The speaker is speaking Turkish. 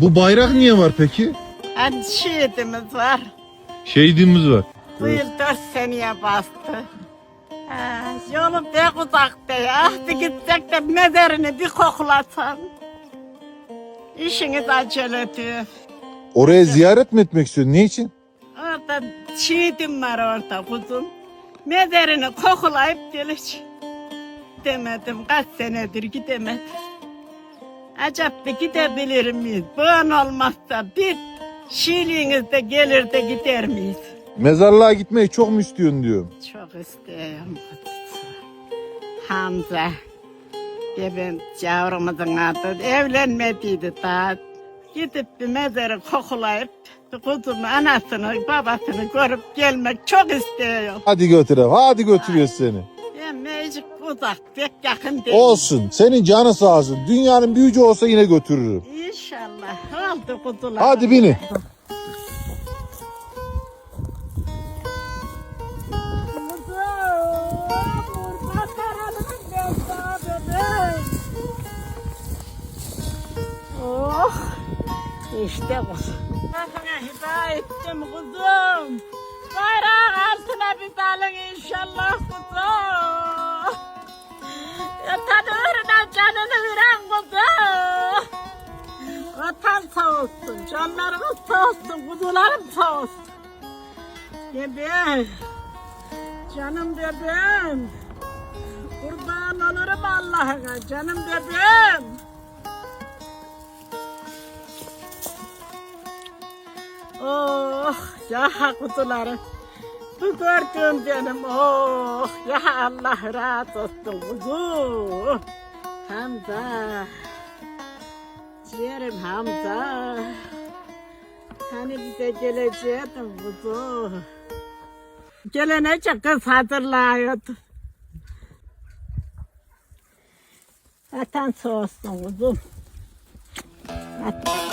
Bu bayrak niye var peki? Hani şehidimiz var. Şehidimiz var. Bu yıl dört seneye bastı. Ha, yolu pek uzakta ya. Bir gitsek de mezarını bir koklasan. İşiniz acele diyor. Oraya ziyaret mi etmek istiyorsun? Ne için? Orada şehidim var orada kuzum. Mezarını koklayıp geleceğim. Demedim kaç senedir gidemedim. Acaba gidebilir miyiz? Bugün olmazsa bir şiirliğinizde gelir de gider miyiz? Mezarlığa gitmeyi çok mu istiyorsun diyorum. Çok istiyorum. Hamza. Gebem yavrumuzun adı evlenmediydi daha. Gidip bir mezarı kokulayıp kuzumu, anasını, babasını görüp gelmek çok istiyorum. Hadi götürelim. Hadi götürüyoruz seni. Uzak, pek yakın değil. Olsun. Senin canı sağ olsun. Dünyanın büyücü olsa yine götürürüm. İnşallah. Oldu kuzular. Hadi binin. Oh, işte bu. Sana hidayettim kuzum. Bayrağın altına bir dalın inşallah kuzum. Olsun, canlarımız sağ olsun, kuzularım sağ olsun. Bebeğim, canım bebeğim. Kurban olurum Allah'ına, canım bebeğim. Oh ya kuzularım. Bu gördüğüm benim oh ya Allah razı olsun kuzu. Hamza. Ciğerim Hamza. Hani bize geleceydin kuzu. Gelenece kız hazırlıyordu. Vatan sağ olsun kuzum. Vatan.